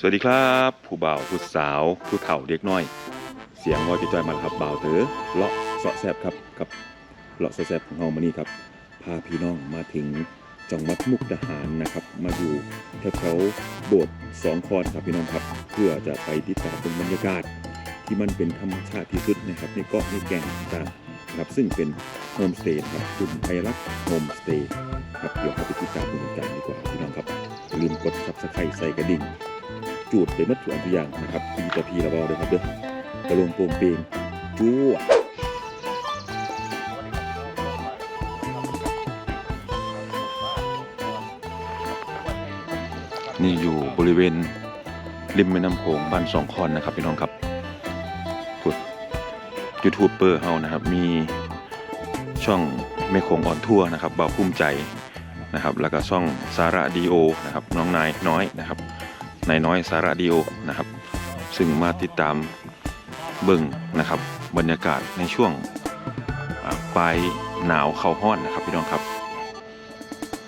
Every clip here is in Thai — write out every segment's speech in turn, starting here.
สวัสดีครับ ผู้บ่าวผู้สาว ผู้เฒ่าเด็กน้อย เสียงวอยจอยมาครับบ่าวเต๋อเลาะเสาะแซบครับกับเลาะเสาะแซบของเฮามานี่ครับพาพี่น้องมาถึงจังหวัดมุกดาหารนะครับ มาอยู่แถวๆโบสถ์สองคอนครับพี่น้องครับ เพื่อจะไปติดตามบรรยากาศ ที่มันเป็นธรรมชาติที่สุดนะครับในเกาะในแก่งต่างๆนะครับซึ่งเป็นโฮมสเตย์ครับกลุ่มไทยรักโฮมสเตย์ครับเดี๋ยวเราไปติดตามดูกันดีกว่าพี่น้องครับอย่าลืมกดซับสไครต์ใส่กระดิ่ง จูดไปมัดทุกอันทุกอย่างนะครับพีต่อพีระเบาเลยครับเด้อกระลงโปรงเปงจู้นี่อยู่บริเวณริมแม่น้ำโขงบ้านสองคอนนะครับพี่น้องครับกดยูทูบเบอร์เฮานะครับ มีช่องแม่โขงอ่อนทัวร์นะครับบ่าวภูมิใจนะครับ แล้วก็ช่องสาระดีโอนะครับ น้องนายน้อยนะครับ นายน้อยสาระดีโอนะครับ ซึ่งมาติดตามเบิ่งนะครับ บรรยากาศในช่วงปลายหนาวเข้าห้อนนะครับพี่น้องครับ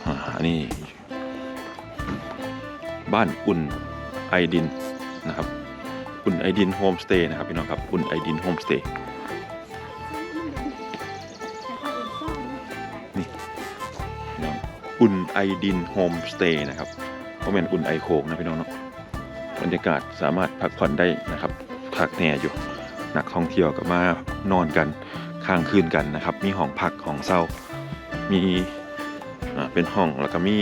อ่าอันนี้ บ้านอุ่นไอดินนะครับ อุ่นไอดินโฮมสเตย์นะครับพี่น้องครับอุ่นไอดินโฮมสเตย์นี่น้องอุ่นไอดินโฮมสเตย์นะครับเพราะเป็นอุ่นไอโคงนะพี่น้องเนาะ บรรยากาศสามารถพักผ่อนได้นะครับคักแน่อยู่ นักท่องเที่ยวก็มานอนกันค้างคืนกันนะครับ มีห้องพักของเศร้ามีเป็นห้องแล้วก็มี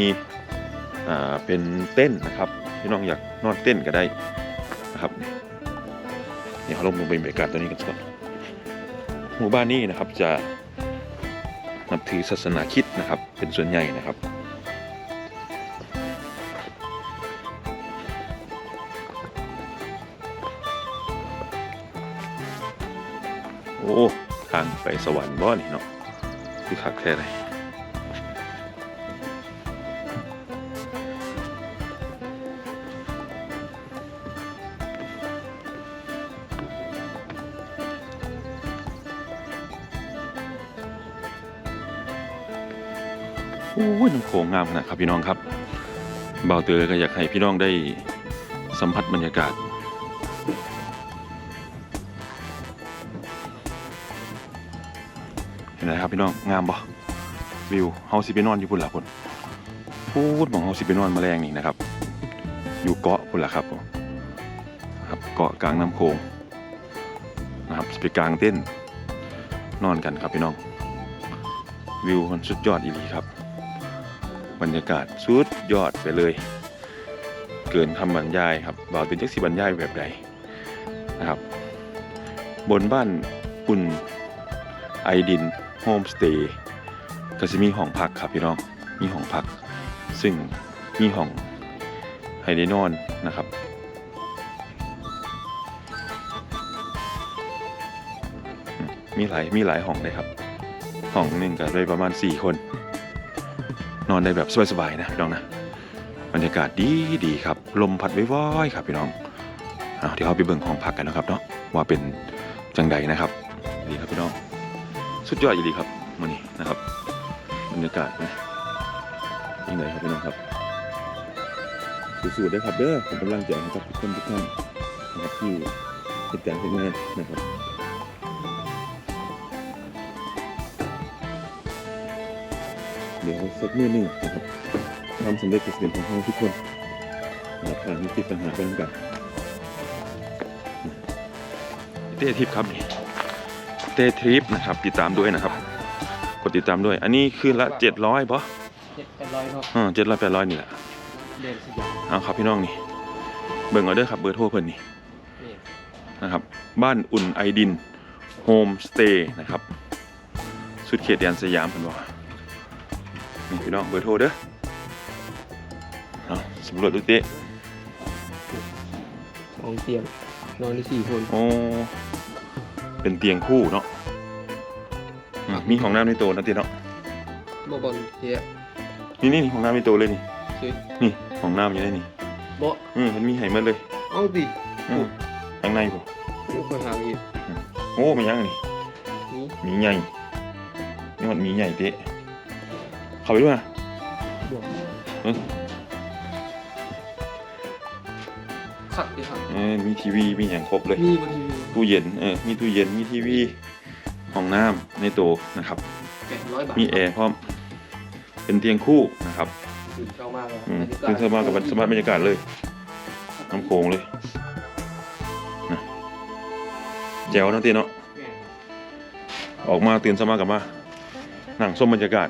เป็นเต้นนะครับพี่น้องอยากนอนเต้นก็ได้นะครับเนี่ยเขาลงลงไปบรรยากาศตัวนี้กันก่อนหมู่บ้านนี้นะครับจะนับถือศาสนาคิดนะครับ เป็นส่วนใหญ่นะครับ อ้ทางไปสวรรค์บ่นี่เนาะคือคักแท้เลยโอ้ยน้ำโขงงามขนาดครับพี่น้องครับเบาเตอก็อยากให้พี่น้องได้สัมผัสบรรยากาศ เห็นไหมครับพี่น้องงามบ่วิวเฮาสิไปนอนอยู่พุ่นละพุ่นพูดหมองเฮาสิไปนอนมาแมลงนี่นะครับ อยู่เกาะพุ่นละครับครับเกาะกลางน้ำโขงนะครับสิไปกลางเต้นนอนกันครับพี่น้อง วิวมันสุดยอดอีหลีครับ บรรยากาศสุดยอดไปเลย เกินคำบรรยายครับบ่าวเป็นจักสิบรรยายแบบใดนะครับ บนบ้านอุ่นไอดิน โฮมสเตย์ก็จะมีห้องพักครับพี่น้อง มีห้องพัก ซึ่งมีห้องให้ได้นอนนะครับมีหลายมีหลายห้องเลยครับห้องหนึ่งก็ได้ประมาณ 4 คน นอนได้แบบสบายๆนะพี่น้องนะบรรยากาศดีดีครับ ลมพัดว้อยๆครับพี่น้องเอาเดี๋ยวเราไปเบิ่งห้องพักกันนะครับเนาะว่าเป็นจังใดนะครับดีครับพี่น้อง สุดยอดอีหลีครับมานี่นะครับบรรยากาศนะยังไงครับพี่น้องครับสู้ๆด้วยครับเด้อผมกำลังใจให้กับทุกคนทุกท่านนะครับที่ติดตามผลงานนะครับเดี๋ยวสักมือหนึ่งนะครับความสำเร็จจะเป็นของเราทุกคนนะครับผ่านวิกฤตปัญหาไปด้วยกันเต้ทิพย์ครับ นี่เตทริปนะครับ ติดตามด้วยนะครับ กดติดตามด้วย อันนี้คืนละเจ็ดร้อยปะเจ็ดแปดร้อยครับอ่าเจ็ดร้อยแปดร้อยนี่แหละเดินสยามเอาครับพี่น้องนี่ เบิ่งเอาเด้อครับเบอร์โทรเพิ่นนี่นี่นะครับ บ้านอุ่นไอดินโฮมสเตย์นะครับ สุดเขตแดนสยามเพิ่นบอกนี่พี่น้องเบอร์โทรเด้อเอาสำรวจดูเต้สองเตียงนอนได้สี่คนโอ้เป็นเตียงคู่เนาะอื มมีห้องน้ำในโตวนะเต้เนาะบ่บอลเทียนี่นี่นี่ห้องน้ำในโตวเลยนี่ซื้อนี่ห้องน้ำอยู่ในนี่บ่อืมมันมีให้หมดเลยเอาดิอืมข้างในผมโอ้คนหาอีกโอ้มันยังนี่นี่หมีใหญ่นี่มันหมีใหญ่เตะเข้าไปด้วยนะบ่เอ้ยขัดดิครับเออมีทีวีมีอย่างครบเลย มีบนทีวีตู้เย็นเออมีตู้เย็นมีทีวี ห้องน้ำในโตะนะครับแปดร้อยบาทมีแอร์พร้อมเป็นเตียงคู่นะครับตื่นเช้ามากเลยอืมซึ่งสบายกับบรรสบายบรรยากาศเลยน้ำโขงเลยนะแจ๋วเนาะเตีเนาะแม่ออกมาตื่นสมากลับมานั่งส้มบรรยากาศ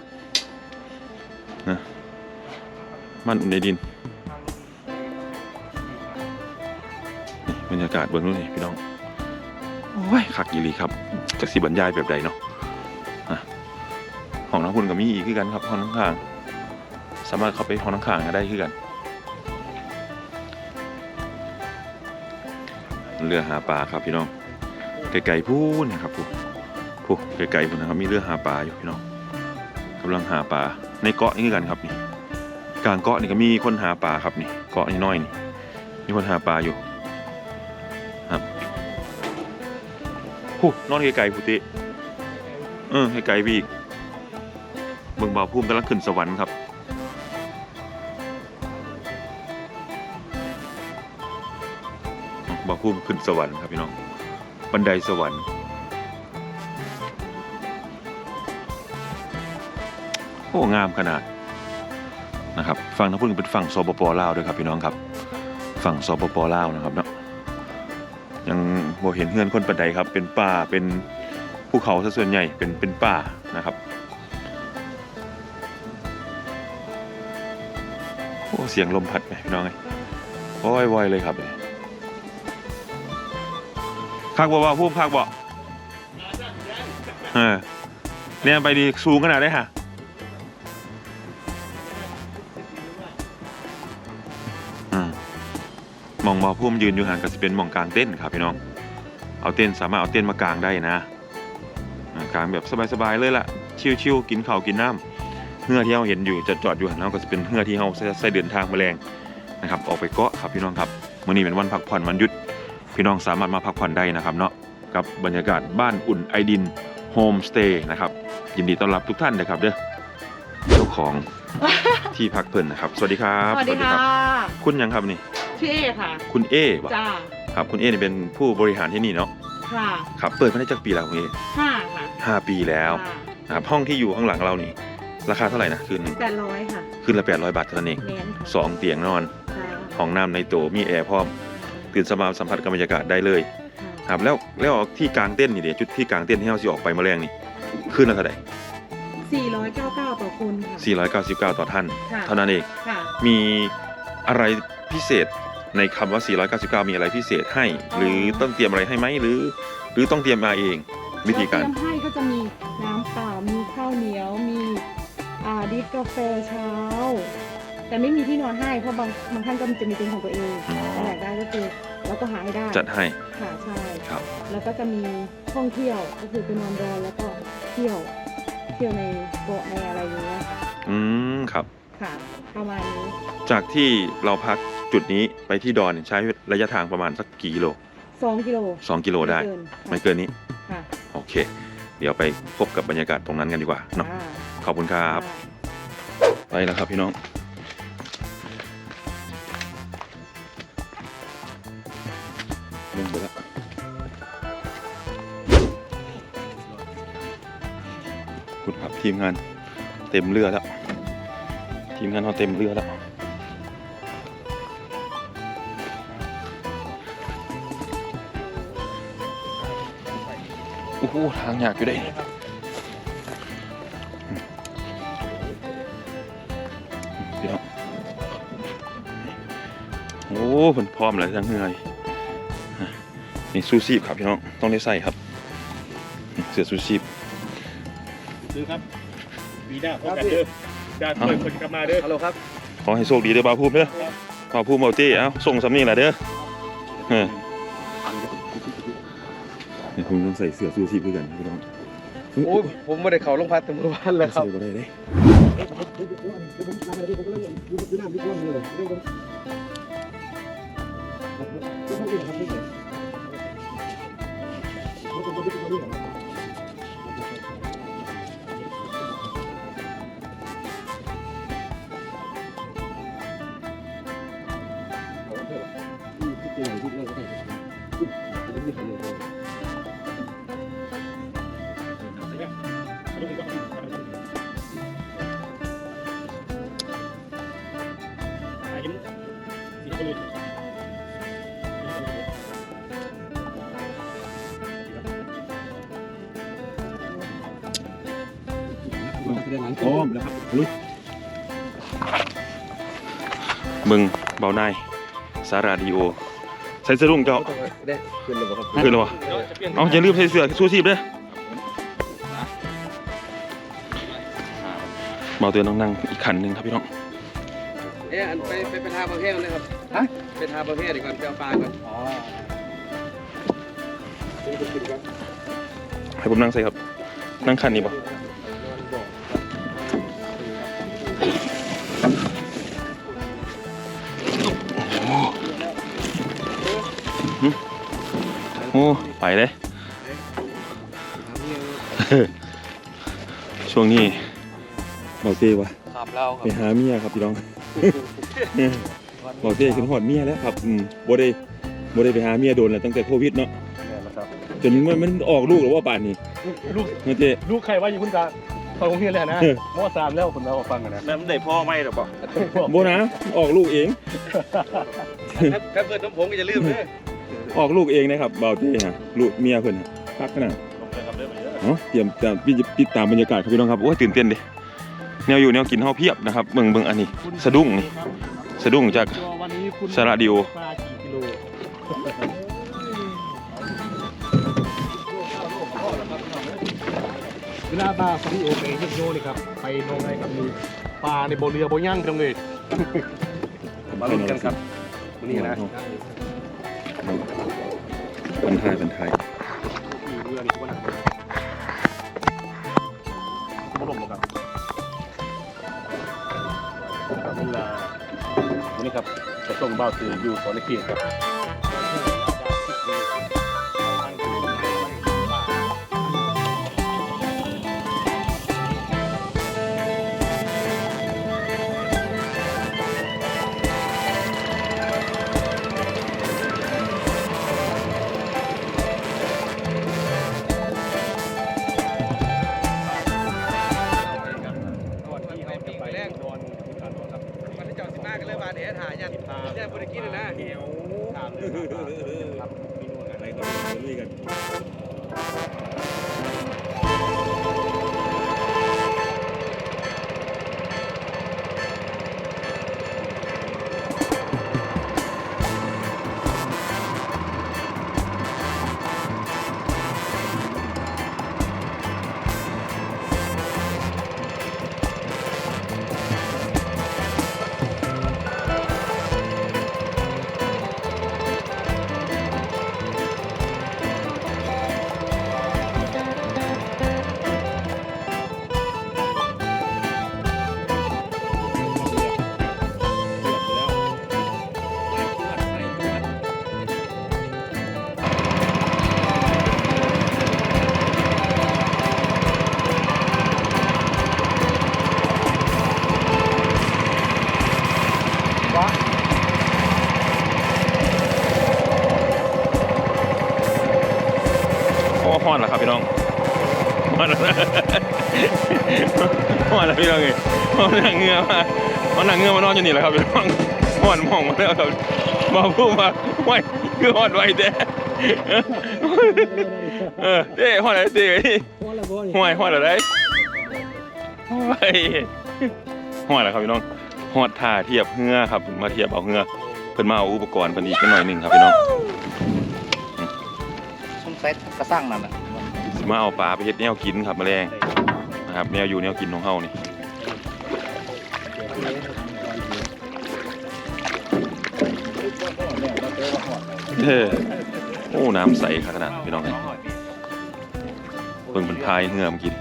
นะมันอุ่นในดินนี่บรรยากาศเบื้องนู้นนี่พี่น้อง โอ้ยคักอีหลีครับ จากสีบรรยายแบบใดเนาะห้องน้ำพุ่นกับมีอีกคือกันครับห้องน้ำข้างสามารถเข้าไปห้องน้ำข้างก็ได้คือกัน เรือหาปลาครับพี่น้องไกลๆพูนนะครับพูพูไกลๆพูนนะครับมีเรือหาปลาอยู่พี่น้องกำลังหาปลาในเกาะนี่กันครับนี่กลางเกาะนี่ก็มีคนหาปลาครับนี่เกาะนี่น้อยนี่มีคนหาปลาอยู่ พูนอนไกลๆพูติเออไกลๆพี่อีกเบิ่งบ่าวพุ่มกำลังขึ้นสวรรค์ครับบ่าวพุ่มขึ้นสวรรค์ครับพี่น้อง บันไดสวรรค์โอ้งามขนาดนะครับฝั่งทั้งพุ่เป็นฝั่งสปปลาวด้วยครับพี่น้องครับฝั่งสปปลาวนะครับเนาะ ยังบ่เห็นเฮือนคนปันไดครับ เป็นป่าเป็นภูเขาซะส่วนใหญ่เป็นเป็นป่านะครับโอ้เสียงลมพัดไหมพี่น้องไงโอ้ยวอยเลยครับคักบ่บ่พุ่มคักบ่เออเนี่ยไปดีสูงขนาดได้ฮะ มองบ่พุ่มยืนอยู่ห่างก็สิเป็นหมองกลางเต้นท์ครับพี่น้อง เอาเต้นท์สามารถเอาเต้นท์มากางได้นะอ่ากางแบบสบายๆเลยล่ะ ชิวๆกินข้าวกินน้ำเฮือที่เราเห็นอยู่จอดๆอยู่หันเราก็จะเป็นเฮือที่เราใช้เดินทางมาแรงนะครับออกไปเกาะครับพี่น้องครับมื้อนี้เป็นวันพักผ่อนวันหยุด พี่น้องสามารถมาพักผ่อนได้นะครับเนาะกับบรรยากาศบ้านอุ่นไอดินโฮมสเตย์นะครับยินดีต้อนรับทุกท่านนะครับเด้อเจ้าของที่พักเพิ่นนะครับ สวัสดีครับ สวัสดีค่ะคุณหยังครับนี่ ชื่อเอค่ะ คุณเอบ่ะจ้าครับคุณเอนี่เป็นผู้บริหารที่นี่เนาะค่ะครับเปิดมาได้จักปีแล้วคุณเอห้าค่ะห้าปีแล้วค่ะนะครับห้องที่อยู่ข้างหลังเรานี่ ราคาเท่าไหร่นะคืนหนึงแปดร้อยค่ะคืนละ800บาทเท่านั้นเองเน้นค่ะสองเตียงนอนค่ะห้องน้ำในโตมีแอร์พร้อมตื่นสมาสัมผัสกับบรรยากาศได้เลยค่ะครับแล้วแล้วที่กลางเต้นท์นี่เดี๋ยวจุดที่กลางเต้นท์ที่เราสิออกไปแมลงนี่คืนละเท่าไหร่สี่ร้อยเก้าเก้าต่อคนค่ะ499 ต่อท่านค่ะเท่านั้นเองค่ะมีอะไรพิเศษ ในคำว่า 499 มีอะไรพิเศษให้ หรือต้องเตรียมอะไรให้ไหมหรือ หรือต้องเตรียมมาเองวิธีการเตรียมให้ก็จะมีน้ำเปล่ามีข้าวเหนียวมีอ่าดิฟกาแฟเช้า แต่ไม่มีที่นอนให้เพราะบางบางท่านก็จะมีเป็นของตัวเองอ๋อถ้าอยากได้ก็คือเราก็หาให้ได้จัดให้ค่ะใช่ครับ แล้วก็จะมีท่องเที่ยวก็คือเป็นนอนดอนแล้วก็เที่ยวเที่ยวในเกาะในอะไรอย่างเงี้ยอืมครับค่ะประมาณนี้จากที่เราพัก จุดนี้ไปที่ดอนใช้ระยะทางประมาณสักกี่กิโลสองกิโล2กิโลได้ม่เกินไม่เกินนี้ค่ะโอเค เดี๋ยวไปพบกับบรรยากาศตรงนั้นกันดีกว่าเนาะอ่าขอบคุณครับค่ะไปแล้วครับพี่น้องลงไปแล้วคุณครับทีมงานเต็มเรือแล้ว ทีมงานเราเต็มเรือแล้ว โอ้โหทางยากอยู่ได้นี่พี่น้องโอ้ผนพร้อมแล้วทั้งเหนื่อยนี่ซูซีบครับพี่น้องต้องได้ใส่ครับ เสื้อซูซีบซื้อครับปีหน้าพบกันเด้อญาติช่วยคนกลับมาเด้อฮัลโหลครับขอให้โชคดีเด้อบาวภูมิเด้อขอภูมิเอาเจ้เอ้าส่งสำนีแหละเด้อเออนี่ ผมต้องใส่เสื้อสู้ชีพด้วยกันพี่น้องโอ้ยผมไม่ได้เข่าลงพัดแต่มือวันแล้วครับใส่ได้เลยเร้อมแล้วครับลุยมึงเบานายสาราดีโอ ใส่สะดุ้งเจ้าได้ขึ้นเลยบ่ครับขึ้นแล้ววะเอาอย่าลืมใส่เสื้อชูชีพเด้อเบาเตือนต้องนั่งอีกคันหนึ่งครับพี่น้อง เอ๊ะอันไปไปไปทาประเภทเลยครับฮะไปทาประเภทดีก่อนไปเอาปลาก่อนอ๋อให้ผมนั่งใส่ครับ นั่งคันนี้ปะโอ้ ไปเลย ช่วงนี้บอกเต้วะขับเราคไปรับหาเมียครับพี่น้อง บอกเต้ขึ้นหอดเมียแล้วครับอืมบ่ได้บ่ได้ไปหาเมียโดนแล้วตั้งแต่โควิดเนาะจนมันมันออกลูกหรือว่าป่านนี้ลูกเมื่อเต้ลูกใครว่าอยู่คุณตาฟังผมเฮียเลยนะมอสามแล้วคนเราฟังกันนะแล้วมันได้พ่อไม่หรอเปล่าโบนะออกลูกเอง ถ้าเปิดน้ำผงก็จะลืมเด้อออกลูกเองนะครับเบาเต้ฮะลูกเมียเพิ่นฮะพักขนาดลงเลยครับเริ่มไปเยอะเนาะเตรียมจะติดตามบรรยากาศครับพี่น้องครับโอ้ยตื่นเต้นดิ แนวอยู่แนวกินเฮาเพียบนะครับเบิ่งเบิ่งอันนี้ สะดุ้งนี่สะดุ้งจากวันนี้คุณสาระดิโอปลากี่กิโลเวลาปลาสตูดิโอไปเฮ็ดโยนี่ครับไปลงในกับมีปลาในโบเรือโบย่างตรงนี้มาลุ้นกันครับวันนี้นะเป็นไทยเป็นไทย ลาวันนี้ครับจะส่งเบ้าตืออยู่ขอนในเขตครับ ว่าเดี๋ยวถ่ายยันยันบริกินนะเขียวตามเลยครับมีนวลอะไรก็ลุยกัน ฮ้อนแล้วฮ้อนแล้วพี่น้องเอ้ยฮ้อนหนังเหงือมาฮ้อนหนังเหงือมานอนอยู่นี่แหละครับพี่น้องฮ้อนหมองมาแล้วครับมาพูดมาห้วยคือฮ้อนไว้แท้เออเด้ฮ้อนอะไรเด้ห้วยฮ้อนอะไรห้วยฮ้อนแล้วครับพี่น้องฮอดท่าเทียบเหือครับ มาเทียบเอาเหือเพิ่นมาเอาอุปกรณ์เพิ่นอีกหน่อยหนึงครับพี่น้องสงสัยกระสั่งนั่นน่ะสิ มาเอาปลาไปเฮ็ดแนวกินครับแมลงนะครับแนวอยู่แนวกินของเฮานี่เด้อโอ้น้ำใสขนาดพี่น้องเอ้ยเบิ่งเป็นพายเหือมกิน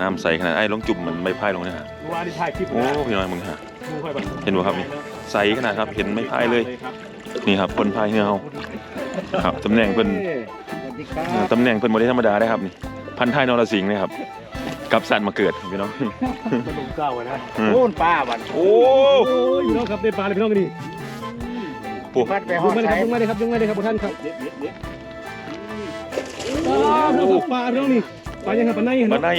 น้ำใสขนาดไอ้ลองจุ่มมันไม่พายลงเนี่ยฮะว่าที่ถ่ายคลิปโอ้พี่น้องมึงฮะดูค่อยไปเห็นบ่ครับนี่ใสขนาดครับเห็นไม่พายเลย นี่ครับคนพายเหือเฮาครับตำแหน่งเพิ่น สวัสดีครัอ่าบตำแหน่งเพิ่นบ่ได้ธรรมดาได้ครับนี่พันท้ายนรสิงห์นะครับกลับสันมาเกิดครับพี่น้องขนมเจ้าไว้นะอืมโอ้นป้าวันโอ้โอ้ยพี่น้องครับได้ปลาเลยพี่น้องกันดิปุ๊พัดไปหยุองดมาเลยคใช้รับยุงมาเลยครับยุงมาเลยครับทุกท่านครับปลาพี่น้องครับปลาพี่น้องนี่ปลายังครับปลาในเห็นไหมมาใน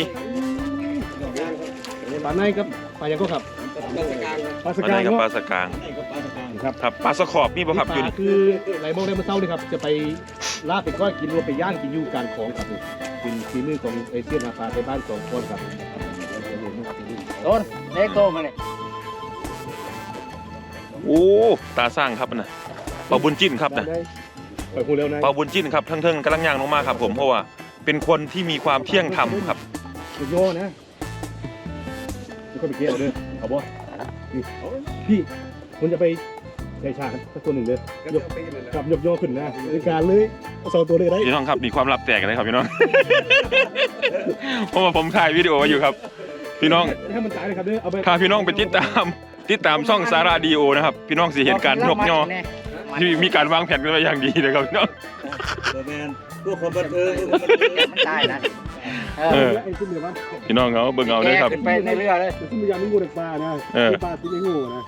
ปลาในครับปลายังก็ครับปลาสมาในกายกับก็ปลาสกางปลาสกายครับครับปลาสะขอบมีบ่ครับอยู่ปนี่ลาคือไหลมองได้เมื่อเช้านี่ครับจะไป ลาบเป็นก้อยกินรวมไปย่างกินอยู่กลารของครับผมเป็นฝีมือของเอเชียนอาปาไปบ้านสองคนครับต้นเล็กโตมาเลยโอ้ตาสร้างครับนะปลาบุญจิ้นครับนะไปพูดแล้วนะปลาบุญจิ้นครับทั้งเทิงกำลังย่างลงมาครับ ผมเพราะว่าเป็นคนที่มีความเที่ยงธรรมครับสุดยอดนะนี่ก็ไปเกี่ยวด้วยเอาบ่นี่พี่คุณจะไป ใช้ชาสักตัวหนึ่งเลยก็ยกจะไปกันเลยกับยกย่อขึ้นนะในการเลยเอาสองตัวเลยได้พี่น้องครับมีความลับแตกกันเลยครับพี่น้องเพราะว่าผมถ่ายวิดีโอไว้อยู่ครับ พี่น้องให้มันตายเลยครับเด้อเอาไปถ้าพี่น้องไปติดตามติดตามช่องสาราดีโอนะครับ พี่น้องสิเห็นการยกย่อที่มีการวางแผนกันไว้อย่างดีเลยครับพี่น้องแมนพวกคนบันเทิงมันตายนะเอเอออไอ้ขึ้นเรือวะพี่น้องเขาเบิ่งเอาแกเลยครับขึ้นไปในเรือเลยขึ้นเรือยังไม่งูเด็กปลานะเออปลาที่ไม่งูนะ